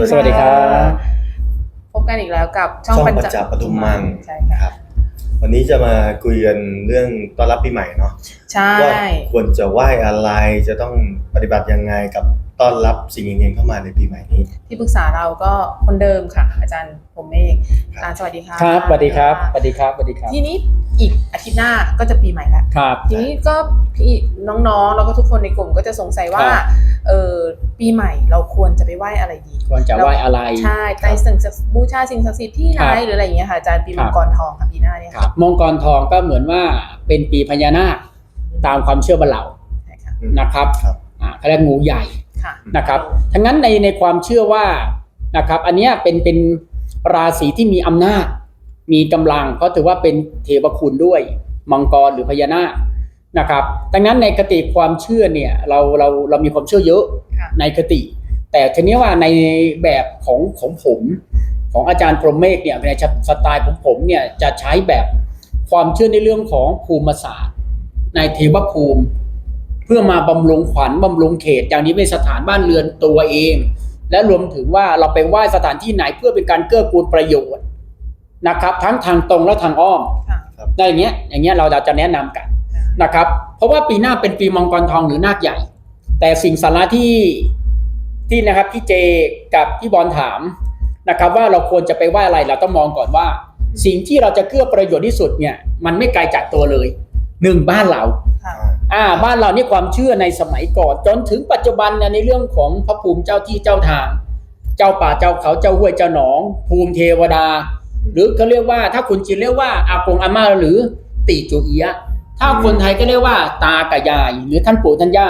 วัสดีค่ะสวัสดีครับ พบกันอีกแล้วกับช่องช่องปัญปัญจปทุมมังใช่ค่ะครับ วันนี้จะมาคุยกันเรื่องต้อนรับปีใหม่เนาะใช่ว่าควรจะไหว้อะไรจะต้องปฏิบัติยังไงกับต้อนรับสิ่งเงินเข้ามาในปีใหม่นี้ ที่ปรึกษาเราก็คนเดิมค่ะ อาจารย์ผมเองครับอาจารย์สวัสดีค่ะครับสวัสดีครับสวัสดีครับสวัสดีครับ ทีนี้อีกอาทิตย์หน้าก็จะปีใหม่แล้วครับ ทีนี้ก็พี่น้องๆแล้วก็ทุกคนในกลุ่มก็จะสงสัยว่าครับ เออปีใหม่เราควรจะไปไหว้อะไรดี ควรจะไหว้อะไร ใช่ในสิ่งศักดิ์บูชาสิ่งศักดิ์สิทธิ์ที่ไหนครับหรืออะไรอย่างเงี้ยค่ะอาจารย์ปีครัมับงกรทองค่ะปีหน้าเนี่ยครับมงกรทองก็เหมือนว่าเป็นปีพญานาคตามความเชื่อบรรเลาใช่ค่ะนะครับครับอ่าเขาเรียกงูใหญ่ค่ะนะครับทั้งนั้นในในความเชื่อว่านะครับ อันเนี้ยเป็นเป็นราศีที่มีอำนาจ มีกำลังเพราะถือว่าเป็นเทวคุณด้วย มังกรหรือพญานาค นะครับ ดังนั้นในคติความเชื่อเนี่ยเราเราเรามีความเชื่อเยอะค่ะในคติ แต่ทีนี้ว่าในแบบของของผมของอาจารย์พรหมเมฆเนี่ยในสไตล์ของผมเนี่ยจะใช้แบบความเชื่อในเรื่องของภูมิศาสตร์ ในเทวภูมิ เพื่อมาบำรุงขวัญบำรุงเขต อย่างนี้เป็นสถานบ้านเรือนตัวเอง และรวมถึงว่าเราไปไหว้สถานที่ไหนเพื่อเป็นการเกื้อกูลประโยชน์นะครับ ทั้งทางตรงและทางอ้อมค่ะได้อย่างเงี้ยอย่างเงี้ยเราจะแนะนำกัน นะครับ เพราะว่าปีหน้าเป็นปีมังกรทองหรือนาคใหญ่ แต่สิ่งสาระที่ที่นะครับพี่เจกับพี่บอลถามนะครับ ว่าเราควรจะไปไหว้อะไรเราต้องมองก่อนว่า สิ่งที่เราจะเกื้อประโยชน์ที่สุดเนี่ย มันไม่ไกลจากตัวเลยหนึ่งบ้านเราค่ะอ่าบ้านเรานี่ความเชื่อในสมัยก่อน จนถึงปัจจุบันเนี่ยในเรื่องของพระภูมิเจ้าที่เจ้าทาง เจ้าป่าเจ้าเขาเจ้าห้วยเจ้าหนอง ภูมิเทวดา หรือเขาเรียกว่าถ้าคุณจีนเรียกว่าอากงอาม่าหรือตีจูเอียะ ถ้าคนไทยก็เรียกว่า ตากับยาย หรือท่านปู่ท่านย่า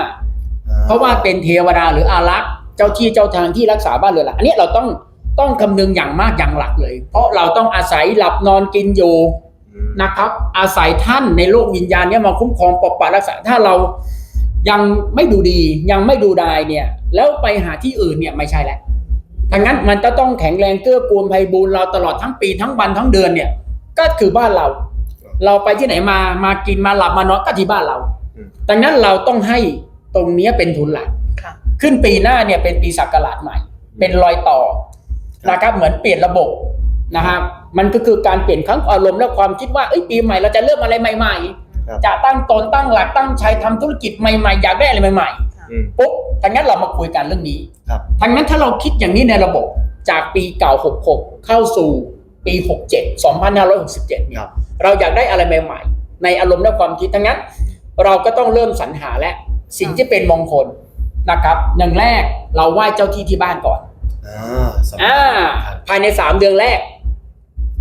เพราะว่าเป็นเทวดาหรืออารักษ์เจ้าที่เจ้าทางที่รักษาบ้านเรือนหลักอันนี้เราต้องต้องคำนึงอย่างมากอย่างหลักเลย เพราะเราต้องอาศัยหลับนอนกินอยู่อืมนะครับ อาศัยท่านในโลกวิญญาณเนี้มาคุ้มครองปกปักรักษาถ้าเรายังไม่ดูดียังไม่ดูดายเนี่ย แล้วไปหาที่อื่นเนี่ยไม่ใช่แหละทั้งนั้นมันจะต้องแข็งแรงเกื้อกูลไพบูลย์เราตลอดทั้งปีทั้งวันทั้งเดือนเนี่ย ก็คือบ้านเรา เราไปที่ไหนมามากินมาหลับมานอนก็ที่บ้านเราอืมดังนั้นเราต้องให้ตรงเนี้ยเป็นทุนหลักค่ะขึ้นปีหน้าเนี่ยเป็นปีศักราชใหม่ เป็นรอยต่อนะครับเหมือนเปลี่ยนระบบนะครับมันก็คือการเปลี่ยนครั้งอารมณ์และความคิดว่าเอ้ยปีใหม่เราจะเริ่มอะไรใหม่ครับๆจะตั้งตนตั้งหลักตั้งใจทำธุรกิจใหม่ๆอยากได้อะไรใหม่อืมๆปุ๊บทั้งนั้นเรามาคุยกันเรื่องนี้ครับทั้งนั้นถ้าเราคิดอย่างนี้ในระบบจากปีเก่า66เข้าสู่ ปี 67 2567เนี่ครัยบเราอยากได้อะไรใหม่ๆ ในอารมณ์และความคิดทั้งนั้น เราก็ต้องเริ่มสรรหาและสิ่งที่เป็นมงคลนะครับอย่างแรกเราไหว้เจ้าที่ที่บ้านก่อนอ่าสำคัญอ่าครับภายในสามเดือนแรก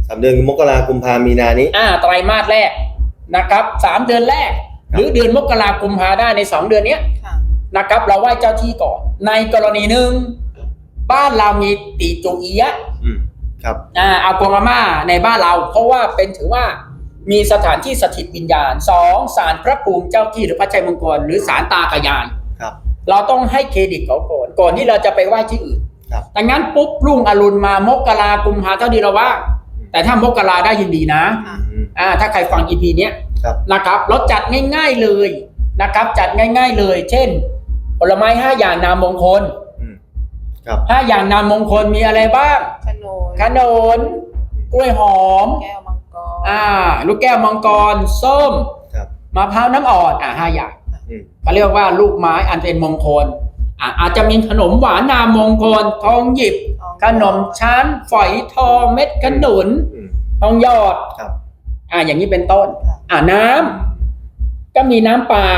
สามเดือนมกราคมกุมภามีนานี้ อ่าไตรมาสแรกนะครับสามเดือนแรกครับหรือเดือนมกราคมกุมภาได้ในสองเดือนเนี้ยค่ะนะครับ เราไหว้เจ้าที่ก่อน ในกรณีหนึ่งบ้านเรามีติจูอียะอืม ครับอ่าอากงอาม่าในบ้านเรา เพราะว่าเป็นถือว่ามีสถานที่สถิตวิญญาณสองศาลพระภูมิเจ้าที่หรือพระชัยมงคลหรือศาลตากระยายครับ เราต้องให้เครดิตเขาก่อนก่อนที่เราจะไปไหว้ที่อื่นครับดังนั้นปุ๊บรุ่งอรุณมามกรากุมภาเท่าที่เราว่างแต่ถ้ามกราได้ยินดีนะค่ะอืมอ่าถ้าใครฟัง EP เนี้ยครับนะครับเราจัดง่าย ๆเลยนะครับ จัดง่าย ๆเลย เช่น ผลไม้ห้าอย่างนามมงคลอืม ครับห้าอย่างนามมงคลมีอะไรบ้างขนมขนนกล้วยหอม แก้วมังกรอ่า ลูกแก้วมังกร ส้มครับมะพร้าวน้ำอ่อนอ่าห้าอย่างอืมเขาเรียกว่าลูกไม้อันเป็นมงคลอ่าอาจจะมีขนมหวานนามมงคล ทองหยิบขนมชั้นฝอยทองเม็ดขนุน อืมทองหยอด ครับอ่าอย่างนี้เป็นต้นอ่าน้ำก็มีน้ำเปล่า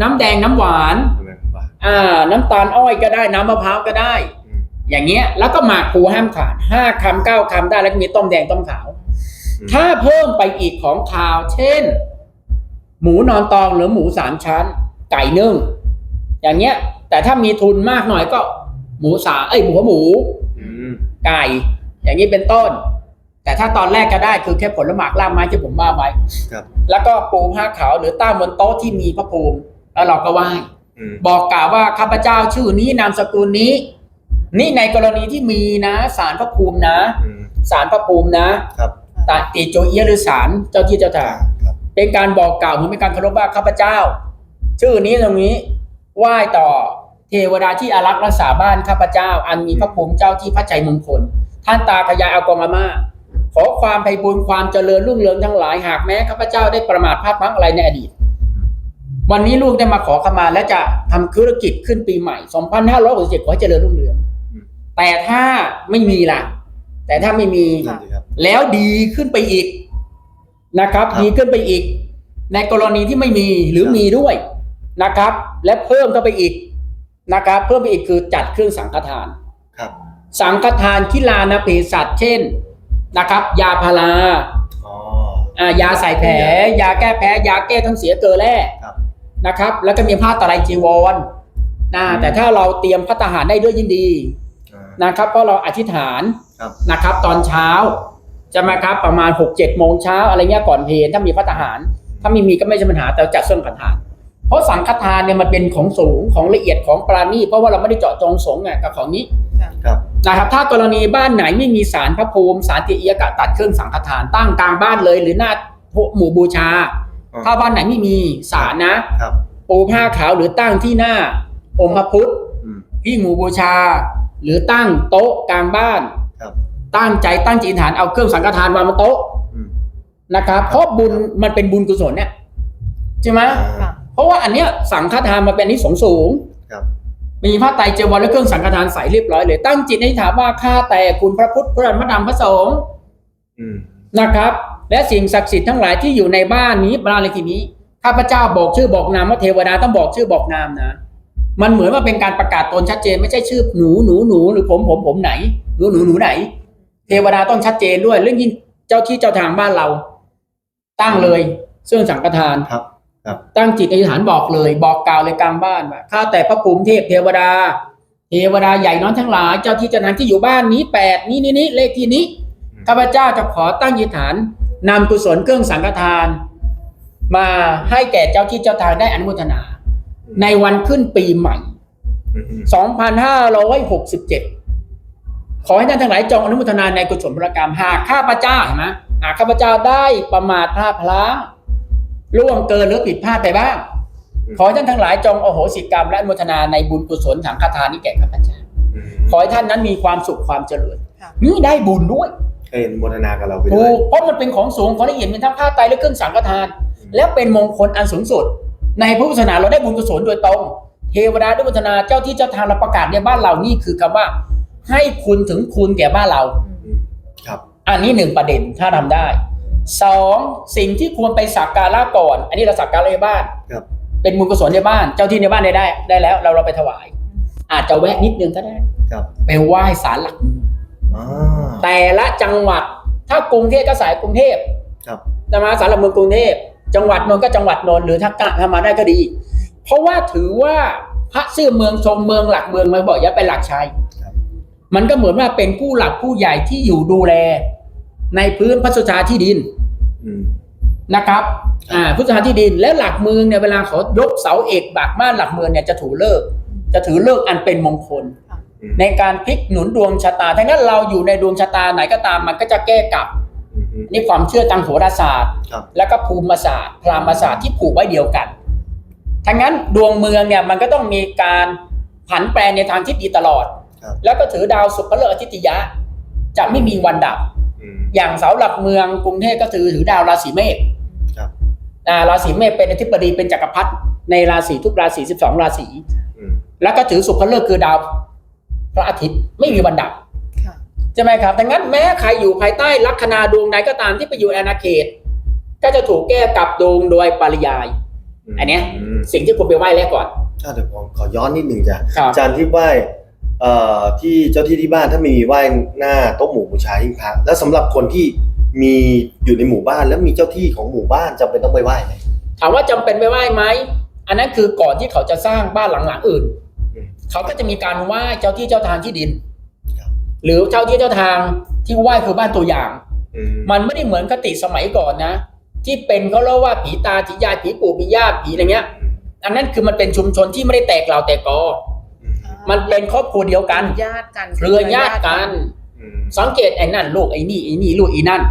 น้ำแดงน้ำหวานทำไมว่าอ่า น้ำตาลอ้อยก็ได้ น้ำมะพร้าวก็ได้ อืมอย่างเงี้ยแล้วก็หมากภูห้ามขาดห้าคำเก้าคำได้แล้วก็มีต้มแดงต้มขาวอืมถ้าเพิ่มไปอีกของขาว เช่น หมูนอนตองหรือหมูสามชั้น ไก่นึ่งอย่างเงี้ย แต่ถ้ามีทุนมากหน่อยก็ หมูสาเอ้ยหมูหัวหมูอืมไก่ อย่างนี้เป็นต้น แต่ถ้าตอนแรกก็ได้คือแค่ผลหมากล่ามไม้ที่ผมว่าไว้ครับแล้วก็ปูผ้าขาวหรือตั้งบนโต๊ะที่มีพระภูมิแล้วเราก็ไหว้อืมบอกกล่าวว่าข้าพเจ้าชื่อนี้นามสกุลนี้ นี่ในกรณีที่มีนะสารพระภูมินะอืมสารพระภูมินะครับตาติโจเอียะหรือสารเจ้าที่เจ้าทางครับเป็นการบอกกล่าวเหมือนเป็นการเคารพว่าข้าพเจ้า ชื่อนี้ตรงนี้ไหว้ต่อเทเทวดาที่อารักษ์รักษาบ้านข้าพเจ้า อันมีพระภูมิเจ้าที่พระใจมงคล ท่านตาพญาอากงอาม่าขอความไพบูลย์ความเจริญรุ่งเรืองทั้งหลายหากแม้ข้าพเจ้าได้ประมาทพลาดพลั้งอะไรในอดีต วันนี้ลูกได้มาขอขมาและจะทำธุรกิจขึ้นปีใหม่ 2567ขอให้เจริญรุ่งเรืองอืม แต่ถ้าไม่มีล่ะ แต่ถ้าไม่มีนั่นสิครับ แล้วดีขึ้นไปอีกนะครับ ครับ ดีขึ้นไปอีก ในกรณีที่ไม่มีหรือครับมีด้วยนะครับ และเพิ่มเข้าไปอีกนะครับ เพิ่มไปอีกคือจัดเครื่องสังฆทาน ครับสังฆทานคิลานาเภสัชเช่นนะครับ ยาพาราอ๋อ อ่ายาใส่แผล ยาแก้แพ้ ยาแก้ท้องเสียเกลือแร่ครับนะครับ แล้วก็มีผ้าตะไลจีวรนะอืม แต่ถ้าเราเตรียมพัตหารได้ด้วยยิ่งดีอ่า นะครับ เพราะเราอธิษฐานครับนะครับ ตอนเช้าจะมาครับประมาณ6กเจ็ดโมงเช้าอะไรเงี้ยก่อนเพลถ้ามีพัตหาร ถ้าไม่มีก็ไม่ใช่ปัญหาแต่จัดส่วนพัตหารเพราะสังฆทานเนี่ยมันเป็นของสูงของละเอียดของปราณีตเพราะว่าเราไม่ได้เจาะจงสงฆ์ไงกับของนี้ครับนะครับ ถ้ากรณีบ้านไหนไม่มีสารพระภูมิสารติเอียกะตัดเครื่องสังฆทานตั้งกลางบ้านเลยหรือหน้าหมู่บูชาอ๋อถ้าบ้านไหนไม่มีสารนะครับปูผ้าขาวหรือตั้งที่หน้าองค์พระพุทธอืมที่หมู่บูชา หรือตั้งโต๊ะกลางบ้านครับตั้งใจตั้งจิตอธิษฐานเอาเครื่องสังฆทานวางบนโต๊ะอืม นะครับเพราะบุญมันเป็นบุญกุศลเนี่ยใช่ไหมอ่าเพราะว่าอันเนี้ยสังฆทานมันเป็นอนิสงส์สูงครับ มีผ้าไตรจีวรและเครื่องสังฆทานใส่เรียบร้อยเลยตั้งจิตอธิษฐานว่าข้าแต่คุณพระพุทธพระธรรมพระธรรมพระสงฆ์ อืม นะครับ และสิ่งศักดิ์สิทธิ์ทั้งหลายที่อยู่ในบ้านนี้บ้านเลขที่นี้ข้าพเจ้าบอกชื่อบอกนามว่าเทวดาต้องบอกชื่อบอกนามนะ มันเหมือนว่าเป็นการประกาศตนชัดเจน ไม่ใช่ชื่อหนูหนูหนูหรือผมผมผมไหนหนูหนูหนูไหน เทวดาต้องชัดเจนด้วย เรื่องยิ่งเจ้าที่เจ้าทางบ้านเรา ตั้งเลยเครื่องสังฆทานครับตั้งจิตอธิษฐานบอกเลย บอกกล่าวเลยกลางบ้านว่าข้าแต่พระภูมิเทพเทวดา เทวดาใหญ่น้อยทั้งหลาย เจ้าที่เจ้าทางที่อยู่บ้านนี้แปดนี้นี้นี้เลขที่นี้อืมข้าพเจ้าจะขอตั้งจิตฐานนำกุศลเครื่องสังฆทาน มาให้แก่เจ้าที่เจ้าทางได้อนุโมทนา ในวันขึ้นปีใหม่อืมอืม2567 ขอให้ท่านทั้งหลายจงอนุโมทนาในกุศลพลกรรม หากข้าพเจ้าเห็นไหมหากข้าพเจ้าได้ประมาทพลาดพลั้งล่วงเกินหรือผิดพลาดไปบ้าง ขอให้ท่านทั้งหลายจงอโหสิกรรมและอนุโมทนาในบุญกุศลสังฆทานนี้แก่ข้าพเจ้าอืมขอให้ท่านนั้นมีความสุขความเจริญค่ะนี่ได้บุญด้วยเอ็นโมทนากับเราไปด้ถูวยกเพราะมันเป็นของสูงของละเอียดเป็นทั้งผ้าไตรและเครื่องสังฆทาน แล้วเป็นมงคลอันสูงสุด ในพุทธศาสนาเราได้บุญกุศลโดยตรง เทวดาด้วยพัฒนาเจ้าที่เจ้าทางเราประกาศในบ้านเรานี่คือคำว่า ให้คุณถึงคุณแก่บ้านเราอืมครับ อันนี้หนึ่งประเด็นถ้าทำได้สองสิ่งที่ควรไปสักการะก่อน อันนี้เราสักการะในบ้านครับเป็นบุญกุศลในบ้าน เจ้าที่ในบ้านได้ได้ได้แล้ว เราเราไปถวาย อาจจะแวะนิดนึงก็ได้ครับไปไหว้ศาลหลักเมืองอ่าแต่ละจังหวัดถ้ากรุงเทพก็สายกรุงเทพครับจะมาสารหลักเมืองกรุงเทพ จังหวัดนนท์ก็จังหวัดนนท์หรือถ้ากะทำมาได้ก็ดี เพราะว่าถือว่าพระซื่อเมืองทรงเมืองหลักเมืองมาบอกอย่าไปหลักชัยครับมันก็เหมือนว่าเป็นผู้หลักผู้ใหญ่ที่อยู่ดูแล ในพื้นพระสุธาที่ดินอืมนะครับ อ่าพระสุธาที่ดินและหลักเมืองเนี่ยเวลาเขายกเสาเอกบากม่านหลักเมืองเนี่ยจะถือเลิกษ์จะถือเลิกษ์อันเป็นมงคลอืมในการพลิกหนุนดวงชะตาทั้งนั้นเราอยู่ในดวงชะตาไหนก็ตามมันก็จะแก้กลับอืมอืม นี่ความเชื่อทางโหราศาสตร์ครับแล้วก็ภูมิศาสตร์พราหมณ์ศาสตร์ที่ผูกไว้เดียวกันทั้งนั้นดวงเมืองเนี่ยมันก็ต้องมีการผันแปรในทางที่ดีตลอดครับแล้วก็ถือดาวสุภเลิกอาทิตยะ จะไม่มีวันดับอืมอย่างเสาหลักเมืองกรุงเทพก็ถือถือดาวราศีเมษครับอ่าราศีเมษเป็นอธิบดีเป็นจักรพรรดิในราศีทุกราศี12ราศีอืมแล้วก็ถือสุภเลิกคือดาวพระอาทิตย์ไม่มีวันดับค่ะ ใช่ไหมครับดังนั้นแม้ใครอยู่ภายใต้ลัคนาดวงไหนก็ตามที่ไปอยู่อาณาเขต ก็จะถูกแก้กลับดวงโดยปริยาย อันเนี้ยมสิ่งที่คุณไปไหว้แรกก่อนอะเดี๋ยวผมขอย้อนนิดหนึ่งจ้ะครับอาจารย์ที่ไหว้เอ่อที่เจ้าที่ที่บ้านถ้ามีไหว้หน้าโต๊ะหมู่บูชาหิ้งพระแล้วสำหรับคนที่มีอยู่ในหมู่บ้านแล้วมีเจ้าที่ของหมู่บ้านจำเป็นต้องไปไหว้ไหมถามว่าจำเป็นไปไหว้ไหมอันนั้นคือก่อนที่เขาจะสร้างบ้านหลังๆอื่นอืมเขาก็จะมีการไหว้เจ้าที่เจ้าทางที่ดินครับ หรือเจ้าที่เจ้าทางที่ไหว้คือบ้านตัวอย่างอืมมันไม่ได้เหมือนคติสมัยก่อนนะ ที่เป็นเขาเรียกว่าผีตาผียายผีปู่ผีย่าผีอะไรเงี้ย อันนั้นคือมันเป็นชุมชนที่ไม่ได้แตกเหล่าแตกกอ มันเป็นครอบครัวเดียวกันญาติกันเครือญาติกันอืมสังเกตไอ้นั่นลูกไอ้นี่ไอ้นี่ลูกไอ้นั่น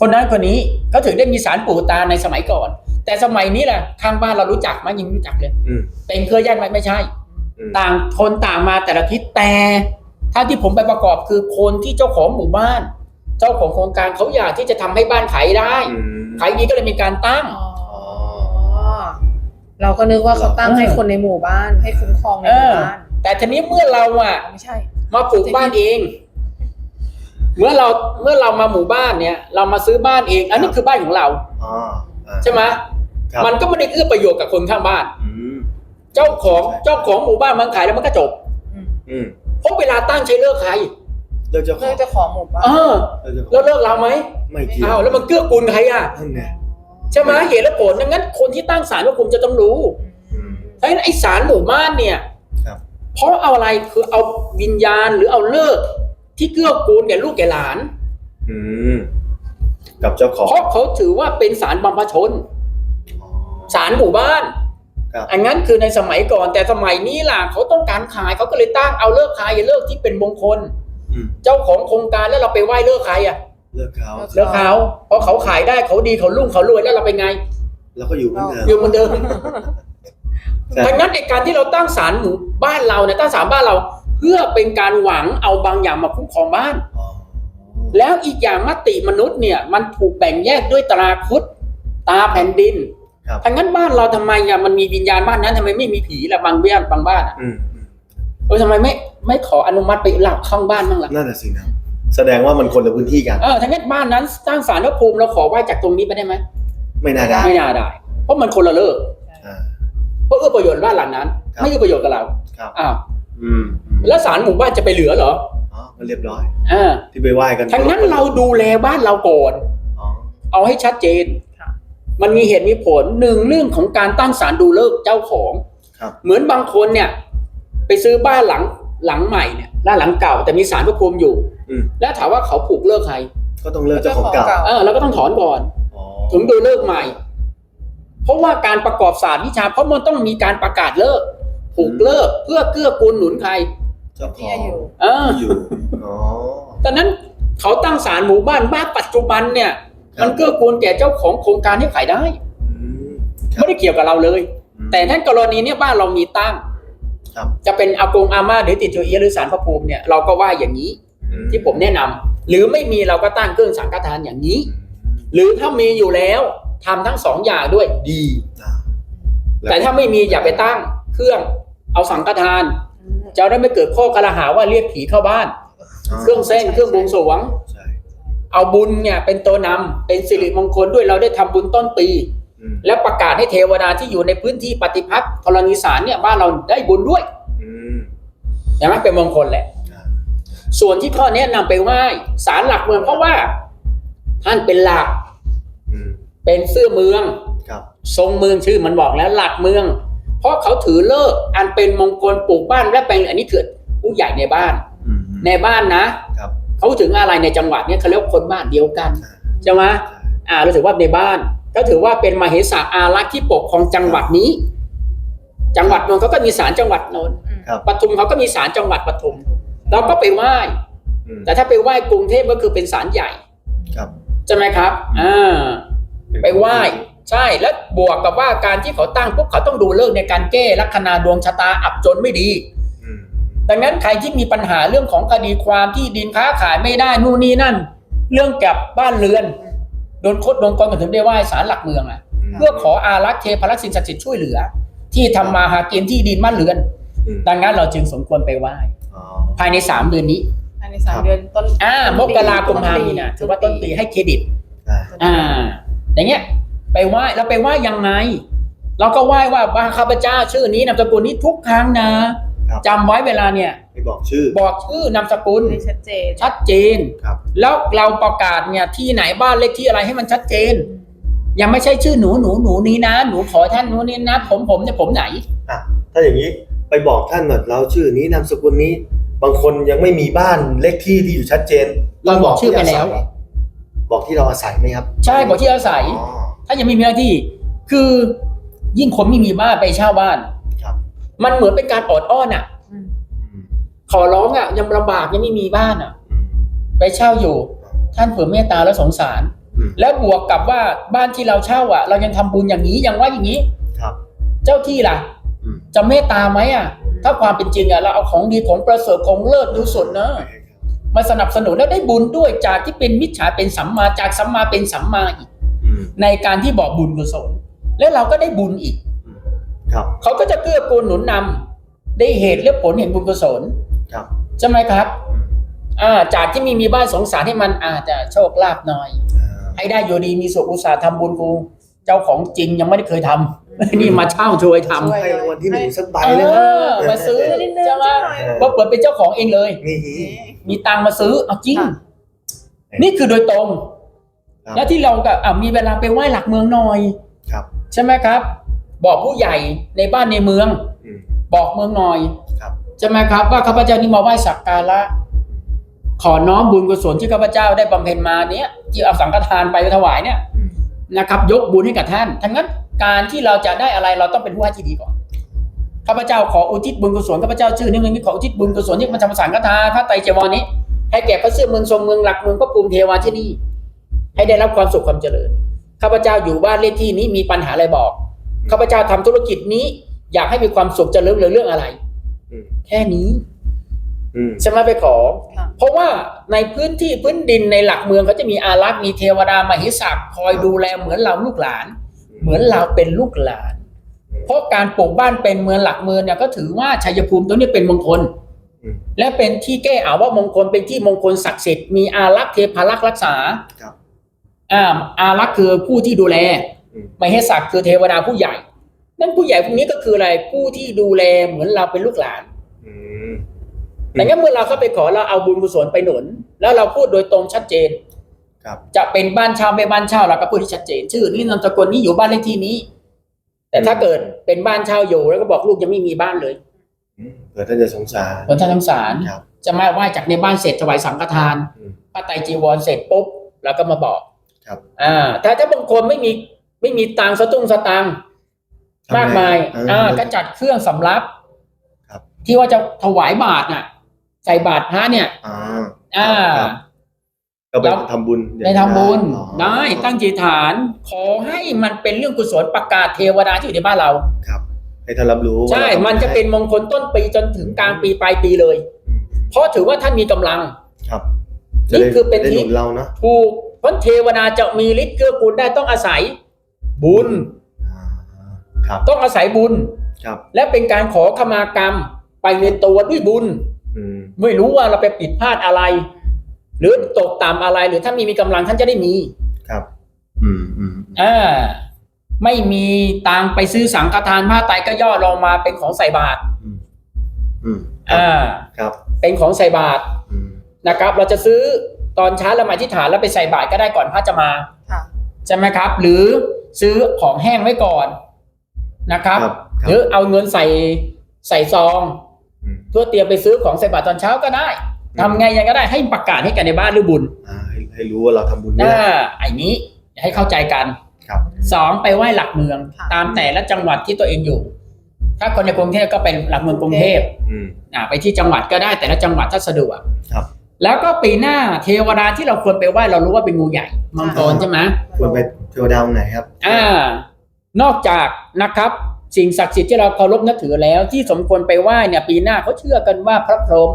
คนนั้นคนนี้ก็ถึงได้มีสารปู่ตาในสมัยก่อน แต่สมัยนี้แหละข้างบ้านเรารู้จักไหมยังไม่รู้จักเลยอืมเป็นเครือญาติไหมไม่ใช่อืมต่างคนต่างมาแต่ละทิศแต่ ถ้าที่ผมไปประกอบคือคนที่เจ้าของหมู่บ้าน เจ้าของโครงการเขาอยากที่จะทำให้บ้านขายได้อืมขายดีก็เลยมีการตั้งอ๋อเราก็นึกว่าเขาตั้งให้คนในหมู่บ้าน ให้คุ้มครองในหมู่บ้านแต่ทีนี้เมื่อเราอะอ๋อไม่ใช่ มาปลูกบ้านเอง เมื่อเราเมื่อเรามาหมู่บ้านเนี่ย เรามาซื้อบ้านเอง อันนี้คือบ้านของเราอ๋ออ่าใช่ไหมครับมันก็ไม่ได้เอื้อประโยชน์กับคนข้างบ้านอืมเจ้าของเจ้าของหมู่บ้านมันขายแล้วมันก็จบอืมอืม เพราะเวลาตั้งใช้เลิกใครเลิกเจ้าขเรื่อองงเจ้าของหมู่บ้านเออ เลิกเจ้าของแล้วเลิกเราไหมไม่เกี่ยวอ้าวแล้วมันเกื้อกูลใครอะนั่นไงใช่ไหมเหตุและผลดังนั้น คนที่ตั้งศาลพระภูมิจะต้องรู้อืมเพราะฉะนั้นไอ้ศาลหมู่บ้านเนี่ยครับ เพราะเอาอะไรคือเอาวิญญาณหรือเอาเลิกที่เกื้อกูลแก่ลูกแก่หลาน อืมกับเจ้าของเพราะเขาถือว่าเป็นศาลบรรพชนอ๋อศาลหมู่บ้านครับ อันนั้นคือในสมัยก่อนแต่สมัยนี้ล่ะเขาต้องการขายเขาก็เลยตั้งเอาเลิกขายอย่าเลิกที่เป็นมงคลอืมเจ้าของโครงการแล้วเราไปไหว้เลิกใครอะ เลิกเขาเลิกเขาเพราะเขาขายได้เขาดีเขารุ่งเขารวยแล้วเราเป็นไงแล้วก็อยู่เหมือนเดิมอยู่เหมือนเดิมใช่ดังนั้นในการที่เราตั้งศาลหมู่บ้านเราเนี่ยตั้งศาลบ้านเรา เพื่อเป็นการหวังเอาบางอย่างมาคุ้มครองบ้านอ๋อแล้วอีกอย่างมติมนุษย์เนี่ย มันถูกแบ่งแยกด้วยตราคุดตาแผ่นดินครับ ทั้งนั้นบ้านเราทำไมอะมันมีวิญญาณบ้านนั้นทำไมไม่มีผีล่ะบางบ้านบางบ้านอะอืมอืมเออทำไมไม่ไม่ขออนุมัติไปหลับข้างบ้านบ้างล่ะนั่นแหะสินะแสดงว่ามันคนละพื้นที่กันเออทั้งนั้นบ้านนั้นสร้างศาลพระภูมิเราขอไหว้จากตรงนี้ไปได้ไหมไม่น่าได้ ไม่น่าได้ เพราะมันคนละเลิกอ่าเพราะเอื้อประโยชน์บ้านหลังนั้นครับไม่เอื้อประโยชน์กับเราครับอ้าวอืมอืมแล้วศาลหมู่บ้านจะไปเหลือเหรออ๋อมันเรียบร้อยอ่าที่ไปไหว้กันทั้งนั้นเราดูแลบ้านเราก่อนอ๋อเอาให้ชัดเจนค่ะ มันมีเหตุมีผลหนึ่งเรื่องของการตั้งศาลดูเลิกษ์เจ้าของครับเหมือนบางคนเนี่ย ไปซื้อบ้านหลังหลังใหม่เนี่ยบ้านหลังเก่าแต่มีศาลพระภูมิอยู่อืมแล้วถามว่าเขาผูกเลิกใคร ก็ต้องเลิกเจ้าของเก่าเออเราก็ต้องถอนก่อนอ๋อถึงดูเลิกใหม่ เพราะว่าการประกอบศาสตร์วิชา เพราะมันต้องมีการประกาศเลิกผูกเลิกเพื่อเกื้อกูลหนุนใครเจ้าขที่องอยู่เออที่อยู่อ๋อตอนนั้นเขาตั้งศาลหมู่บ้านบ้านปัจจุบันเนี่ยครับ มันเกื้อกูลแก่เจ้าของโครงการให้ขายได้อืมไม่ได้เกี่ยวกับเราเลยอืมแต่ท่านกรณีเนี่ยบ้านเรามีตั้งครับจะเป็นอากงอาม่าหรือติดโจเอียะหรือสารพระภูมิเนี่ยเราก็ว่าอย่างนี้อืมที่ผมแนะนำหรือไม่มีเราก็ตั้งเครื่องสังฆทานอย่างนี้ หรือถ้ามีอยู่แล้วทำทั้งสองอย่างด้วยดีอ่าแต่ถ้าไม่มีอย่าไปตั้งเครื่องเอาสังฆทานจะได้ไม่เกิดข้อกระหาว่าเรียกผีเข้าบ้าน เครื่องเส้นเครื่องบวงสรวงใช่ เอาบุญเนี่ยเป็นตัวนำเป็นสิริมงคลด้วยเราได้ทำบุญต้นปีอืมและประกาศให้เทวดาที่อยู่ในพื้นที่ปฏิพัทธ์ธรณีสารเนี่ยบ้านเราได้บุญด้วยอืมใช่ไหมเป็นมงคลแหละอ่าส่วนที่ข้อแนะนำไปไหว้ศาลหลักเมืองเพราะว่า ท่านเป็นหลักอืมเป็นเสื้อเมืองครับทรงเมืองชื่อมันบอกแล้วหลักเมือง เพราะเขาถือเลิกษ์อันเป็นมงคลปลูกบ้านและเป็นอันนี้คือผู้ใหญ่ในบ้านอืมในบ้านนะครับ เขาถึงอะไรในจังหวัดเนี่ยเขาเรียกว่าคนบ้านเดียวกันอ่าใช่ไหมอ่าเราถือว่าในบ้าน ก็ถือว่าเป็นมเหสกอารักษ์ที่ปกครองจังหวัดนี้ จังหวัดนนท์เขาก็มีศาลจังหวัดนนท์ครับปทุมเขาก็มีศาลจังหวัดปทุม เราก็ไปไหว้อืมแต่ถ้าไปไหว้กรุงเทพก็คือเป็นศาลใหญ่ครับใช่ไหมครับอ่าไปไหว้ใช่แล้วบวกกับว่าการที่เขาตั้งปุ๊บเขาต้องดูเลิกษ์ในการแก้ลัคนาดวงชะตาอับจนไม่ดีอืม ดังนั้นใครที่มีปัญหาเรื่องของคดีความที่ดินค้าขายไม่ได้นู่นนี่นั่น เรื่องกับบ้านเรือนโดนคดโดนกองกันถึงได้ไหว้ศาลหลักเมืองอะ เพื่อขออารักษ์เทพรักษ์สิ่งศักดิ์สิทธิ์ช่วยเหลือ ที่ทำมาหากินที่ดินบ้านเรือนอืมดังนั้นเราจึงสมควรไปไหว้อ๋อภายในสามเดือนนี้ภายในสามเดือนต้นอ่ามกราคมพามีนาถือว่าต้นปีให้เครดิตอ่าอ่าอย่างเงี้ยไปไหว้แล้วไปไหว้ยังไง เราก็ไหว้ว่าบ้าข้าพเจ้าชื่อนี้นามสกุลนี้ทุกครั้งนะครับ จำไว้เวลาเนี่ยไม่บอกชื่อ บอกชื่อนามสกุลให้ชัดเจนชัดเจนครับ แล้วเราประกาศเนี่ยที่ไหนบ้านเลขที่อะไรให้มันชัดเจน ยังไม่ใช่ชื่อหนูหนูหนูนี้นะหนูขอท่านหนูนี้นะ ผมผมเนี่ยผมไหนอะถ้าอย่างนี้ไปบอกท่านว่าเราชื่อนี้นามสกุลนี้ บางคนยังไม่มีบ้านเลขที่ที่อยู่ชัดเจนเราบอกชื่อไปแล้วที่าศัยบอกที่เราอาศัยไหมครับ ใช่บอกที่อาศัยอ๋อถ้ายังไม่มีหน้าที่ คือยิ่งคนไม่มีบ้านไปเช่าบ้านครับ มันเหมือนเป็นการออดอ้อนอะอืมอืมขอร้องอะ ยังลำบากยังไม่มีบ้านอะอืมไปเช่าอยู่ ท่านเผื่อเมตตาและสงสารอืมแล้วบวกกับว่าบ้านที่เราเช่าอะ เรายังทำบุญอย่างนี้ยังว่าอย่างนี้ครับ เจ้าที่ล่ะอืมจะเมตตาไหมอะอืถ้าความเป็นจริงอะเราเอาของดีของประเสริฐของเลิศดูสดนะมาสนับสนุนแล้วได้บุญด้วยจากที่เป็นมิจฉาเป็นสัมมาจากสัมมาเป็นสัมมาอีกอืมในการที่บอกบุญกุศลแล้วเราก็ได้บุญอีกครับ เขาก็จะเกื้อกูลหนุนนำได้เหตุและผลเห็นบุญกุศลครับใช่ไหมครับอ่าจากที่มีมีบ้านสงสารให้มันอาจจะโชคลาภหน่อยอ่าให้ได้อยู่ดีมีสุขอุตสาห์ทำบุญกูเจ้าของจริงยังไม่ได้เคยทำนี่มาเช่าช่วยทำช่วยให้รางวัลที่หนึ่งสักใบเอเลยนะอมาซื้อนิดนึงใช่ไหมหน่อยว่าเปิดเป็นเจ้าของเองเลยนี่มีตังค์มาซื้อเอาจริงค่ะนี่คือโดยตรงครับแล้วที่เราก็อะมีเวลาไปไหว้หลักเมืองหน่อยครับใช่ไหมครับ บอกผู้ใหญ่ในบ้านในเมืองอืมบอกเมืองหน่อยครับใช่ไหมครับ ว่าข้าพเจ้านี่มาไหว้สักการะขอน้อมบุญกุศลที่ข้าพเจ้าได้บำเพ็ญมาเนี้ยที่เอาสังฆทานไปถวายเนี่ยอืมนะครับ ยกบุญให้กับท่านทั้งนั้นการที่เราจะได้อะไรเราต้องเป็นผู้ให้ที่ดีก่อนข้าพเจ้าขออุทิศบุญกุศลข้าพเจ้าชื่อนี้มันมีขออุทิศบุญกุศลที่มาทำสังฆทานพระไตรจีวรนี้ ให้แก่พระเสื้อเมืองทรงเมืองหลักเมืองพระภูมิเทวาที่นี่ให้ได้รับความสุขความเจริญข้าพเจ้าอยู่บ้านเลขที่นี้มีปัญหาอะไรบอก ข้าพเจ้าทำธุรกิจนี้ อยากให้มีความสุขเจริญหรือเรื่องอะไรอืมแค่นี้อืมใช่ไหมไปขอค่ะเพราะว่าในพื้นที่พื้นดินในหลักเมืองเขาจะมีอารักษ์มีเทวดามหิศักดิ์คอยดูแลเหมือนเราลูกหลาน เหมือนเราเป็นลูกหลาน เพราะการปลูกบ้านเป็นเมืองหลักเมืองเนี่ยก็ถือว่าชัยภูมิตรงนี้เป็นมงคลอืมและเป็นที่แก้อาว่ามงคลเป็นที่มงคลศักดิ์สิทธิ์มีอารักษ์เทพารักษ์รักษาครับอ่าอารักษ์คือผู้ที่ดูแลอื มมหิศักดิ์คือเทวดาผู้ใหญ่ นั่นผู้ใหญ่พวกนี้ก็คืออะไรผู้ที่ดูแลเหมือนเราเป็นลูกหลานอืมแต่งั้นเมื่อเราเข้าไปขอเราเอาบุญกุศลไปหนุน แล้วเราพูดโดยตรงชัดเจนครับจะเป็นบ้านเช่าไม่บ้านเช่าเราก็พูดที่ชัดเจน ชื่อนี้นามสกุลนี้อยู่บ้านเลขที่นี้ แต่ถ้าเกิดเป็นบ้านเช่าอยู่แล้วก็บอกลูกยังไม่มีบ้านเลยอืมเผื่อท่านจะสงสารคนท่านสงสารครับจะมาไหว้จากในบ้านเสร็จถวายสังฆทานอืมพระไตรจีวรเสร็จปุ๊บแล้วก็มาบอก ครับ อ่า ถ้าถ้าบางคนไม่มี ไม่มีตังค์สตุ้งสตังค์ทำไมากมายเอออ่าก็จัดเครื่องสำรับครับที่ว่าจะถวายบาตรน่ะ ใส่บาตรพระเนี่ยอ่าอ่าครับก็ไปแล้วทำบุญในทำบุญอ๋อได้ตั้งจิตฐาน ขอให้มันเป็นเรื่องกุศลประกาศเทวดาที่อยู่ในบ้านเราครับให้ท่านรับรู้ ใช่ว่าราทำมันจะเป็นมงคลต้นปีจนถึงกลางปีปลายปีเลยอืมเพราะถือว่าท่านมีกำลังครับนี่จะได้คือเป็นได้ที่หนุนเราเนาะถูกเพราะเทวดาจะมีฤทธิ์เกื้อกูลได้ต้องอาศัย บุญอ่าครับต้องอาศัยบุญครับ และเป็นการขอขมากรรมไปในตัวด้วยบุญอืมไม่รู้ว่าเราไปผิดพลาดอะไร หรือตกต่ำอะไรหรือถ้ามีมีกำลังท่านจะได้มีครับ อืมอืมอ่าไม่มีตังค์ไปซื้อสังฆทานผ้าไตรก็ย่อลงมาเป็นของใส่บาตรอืมอืมอ่า ครับ เป็นของใส่บาตรอืมนะครับ เราจะซื้อตอนเช้าละหมาดที่ฐานแล้วไปใส่บาตรก็ได้ก่อนพระจะมาค่ะใช่ไหมครับ หรือ ซื้อของแห้งไว้ก่อนนะครับครับคหรัรือบเอาเงินใส่ใส่ซองอืมเพื่อเตรียมไปซื้อของใส่บาตรตอนเช้าก็ได้อืมทำไงยังก็ได้ให้ประกาศให้กันในบ้านหรือบุญอ่าให้ให้รู้ว่าเราทำบุญหด้วน้ายไอ้นี้ให้เข้าใจกันครับสองไปไหว้หลักเมืองค่ะตามแต่ละจังหวัดที่ตัวเองอยู่ ถ้าคนในกรุงเทพก็เป็นหลักเมืองกรุงเทพอืมอ่าไปที่จังหวัดก็ได้แต่ละจังหวัดถ้าสะดวกครับ แล้วก็ปีหน้าเทวดาที่เราควรไปไหว้เรารู้ว่าเป็นงูใหญ่มังกรใช่ไหมควรไป เทวดาองค์ไหนครับ อ่า นอกจากนะครับ สิ่งศักดิ์สิทธิ์ที่เราเคารพนับถือแล้วที่สมควรไปไหว้เนี่ย ปีหน้าเขาเชื่อกันว่าพระพรหม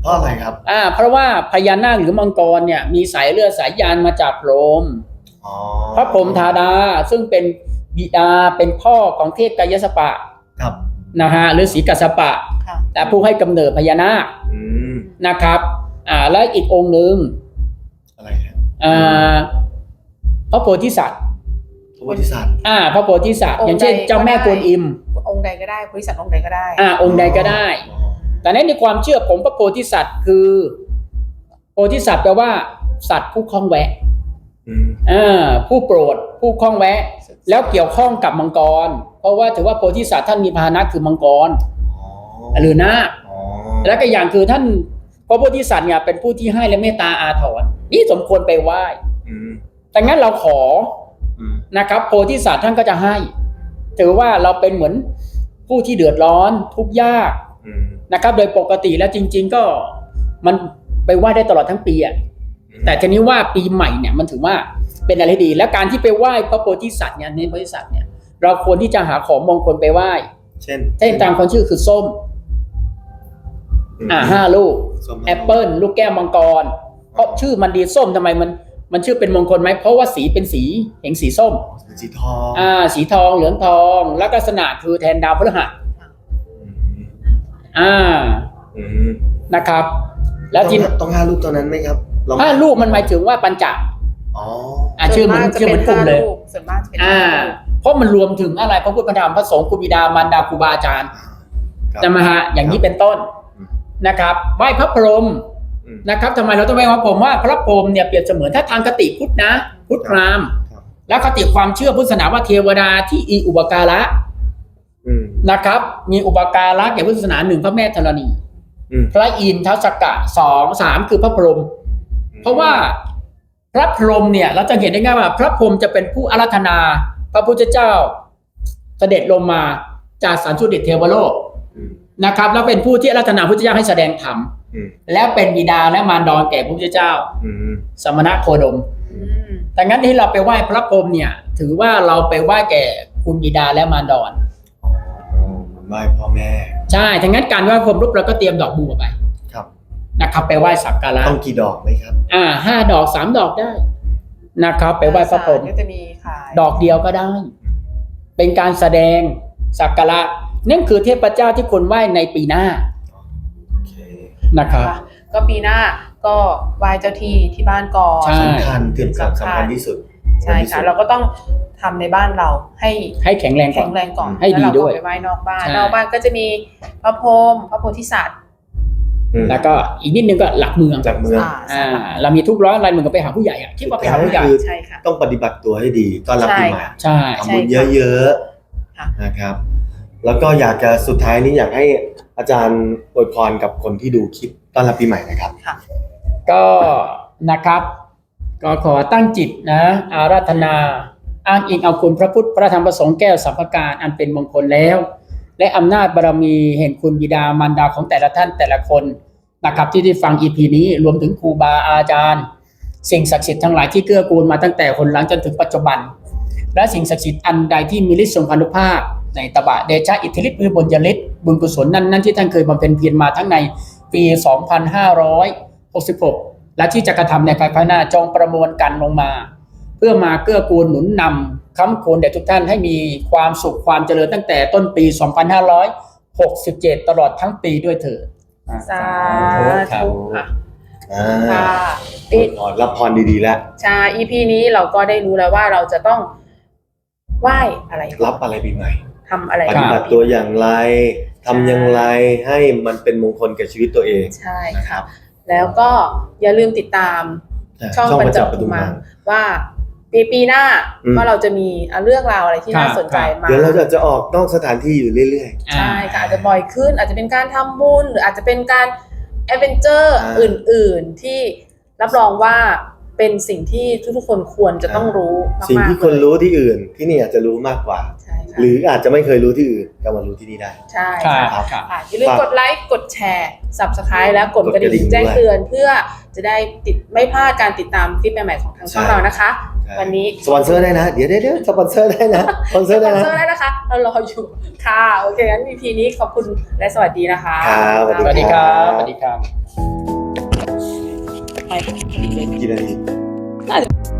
เพราะอะไรครับ อ่า เพราะว่าพญานาคหรือมังกรเนี่ย มีสายเลือดสายยานมาจากพรหมอ๋อพระพรหมธาดาซึ่งเป็นบิดาเป็นพ่อของเทพกายสปะครับนะฮะหรือศรีกัสสปะค่ะแต่ผู้ให้กำเนิดพญานาคอืมนะครับ อ่า และอีกองค์หนึ่งอะไรครับอ่าพ ระโพธิสัตว์พระโพธิสัตว์อ่าพระโพธิสัตว์อย่างเช่น เจ้าแม่กวนอิม องค์ใดก็ได้บริษัทองค์ใดก็ได้อ่าองค์ใดก็ได้อ๋อแต่ในในความเชื่อผมพระโพธิสัตว์คือโพธิสัตว์แปลว่า สัตว์ผู้คล้องแวะอืมอ่าผู้โปรดผู้คล้องแวะ แล้วเกี่ยวข้องกับมังกร เพราะว่าถือว่าโพธิสัตว์ท่านมีพาหนะคือมังกรอ๋อหรือนาคอ๋อแล้วก็อย่างคือท่านพระโพธิสัตว์เนี่ยเป็นผู้ที่ให้และเมตตาอาทรนี่สมควรไปไหว้อืม แต่งั้นเราขออืมนะครับ โพธิสัตว์ท่านก็จะให้ ถือว่าเราเป็นเหมือนผู้ที่เดือดร้อนทุกข์ยากอืมนะครับ โดยปกติแล้วจริง ๆ ก็มันไปไหว้ได้ตลอดทั้งปีอะแต่ทีนี้ว่าปีใหม่เนี่ยมันถือว่าเป็นอะไรที่ดี และการที่ไปไหว้พระโพธิสัตว์เนี่ยในโพธิสัตว์เนี่ย เราควรที่จะหาของมงคลไปไหว้ เช่นเช่นตามคนชื่อคือส้ม อ่าห้าลูกส้มแอปเปิลลูกแก้วมังกรเพราะชื่อมันดีส้มทำไมมัน มันชื่อเป็นมงคลไหมเพราะว่าสีเป็นสีเห็นสีส้ม สีทองอ่า สีทองเหลืองทอง แล้วก็ลักษณะคือแทนดาวพฤหัสมอ่าอืมนะครับ แล้วทีต้องต้องห้าลูกตัวนั้นไหมครับลองห้าลูกมันหมายถึงว่าปัญจอ๋ออ่าชื่อเหมือนส่วากจะชื่อเหมือนกลุ่มเลยป็ห้าส่วนมากจะเป็นอ่าห้าลูกเพราะมันรวมถึงอะไรพระพุทธพระธรรมพระสงฆ์ครูบิดามารดาครูบาอาจารย์ครับจะมาฮะอย่างนี้เป็นต้นอืมนะครับไหว้พระพรหมอืม นะครับทำไมเราต้องไหว้พระพรหมว่าพระพรหมเนี่ยเปรียบเสมือนถ้าทางคติพุทธนะ พุทธพราหมณ์ครับแล้วคติความเชื่อพุทธศาสนาว่าเทวดาที่อีอุปการะอืมนะครับ มีอุปการะแก่พุทธศาสนาหนึ่งพระแม่ธรณีอืมพระอินทร์ทัศกะสองสามคือพระพรหมเพราะว่าพระพรหมเนี่ยเราจะเห็นได้ง่ายว่า พระพรหมจะเป็นผู้อาราธนา พระพุทธเจ้าเสด็จลงมาจากสันสุดิตเทวโลกอืมนะครับ แล้วเป็นผู้ที่อาราธนาพระพุทธเจ้าให้แสดงธรรมอืม แล้วเป็นบิดาและมารดาแก่พระพุทธเจ้าอืมสมณะโคดมอืมแต่งั้นที่เราไปไหว้พระพรหมเนี่ย ถือว่าเราไปไหว้แก่คุณบิดาและมารดาอ๋อไหว้พ่อแม่ ใช่ทั้งนั้นการไหว้พรหมรูปเราก็เตรียมดอกบัวไป ครับนะครับ ไปไหว้สักการะต้องกี่ดอกไหมครับ อ่าห้าดอกสามดอกได้ นะครับ ไปไหว้พระพรหมก็จะมีขายดอกเดียวก็ได้ เป็นการแสดงสักการะนั่นคือเทพเจ้าที่คนไหว้ในปีหน้าโอเค นะครับค่ะก็ปีหน้าก็ไหว้เจ้าที่ที่บ้านก่อนใช่ สำคัญถึงสำคัญที่สุดใช่ค่ะ เราก็ต้องทำในบ้านเราให้ให้แข็งแรงก่อแข็น งแรงก่อนให้ดีแล้ด้วยเราก็ไปไหว้นอกบ้านใช่ นอกบ้านก็จะมีพระพรหมพระโพธิสัตว์อืมแล้วก็อีกนิดนึงก็หลักเมืองจากเมือง อ่าอ่าเรามีทุกร้อยรายเหมือนกับไปหาผู้ใหญ่อะคิดว่าไปหาผู้ใหญ่ คือ ใช่ค่ะ ต้องปฏิบัติตัวให้ดีต้อนรับปีใหม่ใช่ ทำบุญใช่ค่ะเยอะค่ะ ๆนะครับ แล้วก็อยากจะสุดท้ายนี้อยากให้ อาจารย์อวยพรกับคนที่ดูคลิปต้อนรับปีใหม่นะครับ ก็นะครับ ก็ขอตั้งจิตนะ อาราธนาอ้างอิงเอาคุณพระพุทธพระธรรมประสงค์แก้วสัมภการอันเป็นมงคลแล้ว และอำนาจบารมีแห่งคุณบิดามารดาของแต่ละท่านแต่ละคนนะครับที่ได้ฟังอีพีนี้รวมถึงครูบาอาจารย์ สิ่งศักดิ์สิทธิ์ทั้งหลายที่เกื้อกูลมาตั้งแต่คนหลังจนถึงปัจจุบัน และสิ่งศักดิ์สิทธิ์อันใดที่มีฤทธิ์ทรงพานุภาพ ในตบะเดชะอิทธิฤทธิ์วิบุญยฤทธิ์บุญกุศลนั้นนั้นที่ท่านเคยบำเพ็ญเพียรมาทั้งในปี 2566 และที่จะกระทำในภายภายหน้าจงประมวลกันลงมา เพื่อมาเกื้อกูลหนุนนำค้ำคูณแด่ทุกท่านให้มีความสุขความเจริญตั้งแต่ต้นปี 2567 ตลอดทั้งปีด้วยเถิดสาครับธุค่ะอ่าค่ะอวยพรรับพรดีๆแล้วใช่ EP นี้เราก็ได้รู้แล้วว่าเราจะต้องไหว้อะไร รับอะไรปีใหม่ ทำอะไรปฏิบัติตัวอย่างไรทำอย่างไรให้มันเป็นมงคลกับชีวิตตัวเอง ใช่ค่ะแล้วก็อย่าลืมติดตามช่องบรรจบประตูมามาว่าปีปีหน้าอืมว่าเราจะมีเรื่องราวอะไรที่น่าครับสนใจมาเดี๋ยวเราจะจะออกนอกสถานที่อยู่เรื่อยใช่ค่ะอาจจะบ่อยขึ้น อาจจะเป็นการทำบุญหรืออาจจะเป็นการแอดเวนเจอร์อ่าอื่น ๆที่รับรองว่า เป็นสิ่งที่ทุกๆคนควรจะต้องรู้มากๆๆสิ่งที่คนรู้ที่อื่นที่นี่อาจจะรู้มากกว่า ใช่ค่ะหรืออาจจะไม่เคยรู้ที่อื่นก็มารู้ที่นี่ได้ ใช่ครัค่ะบครับ ค่ะอย่าลืมฝากกดไลค์ กดแชร์ subscribe แล้วกดกดกระกระดิ่ดิ่งงแจ้งด้วยเตือนเพื่อจะได้ติดไม่พลาดการติดตามคลิปใหม่ๆของทางช่องใช่เรานะคะ ใช่ วันนี้สปอนเซอร์ได้นะ เดี๋ยวเดี๋ยวเดี๋ยวสปอนเซอร์ได้นะสปอนเซสอร์ปได้อนนะเซอร์ได้นะคะ เรารออยู่ค่ะ โอเคงั้น EP นี้ขอบคุณและสวัสดีนะคะ ครับสวัสสวัสดีครับสวัสดีครับ ไปพอ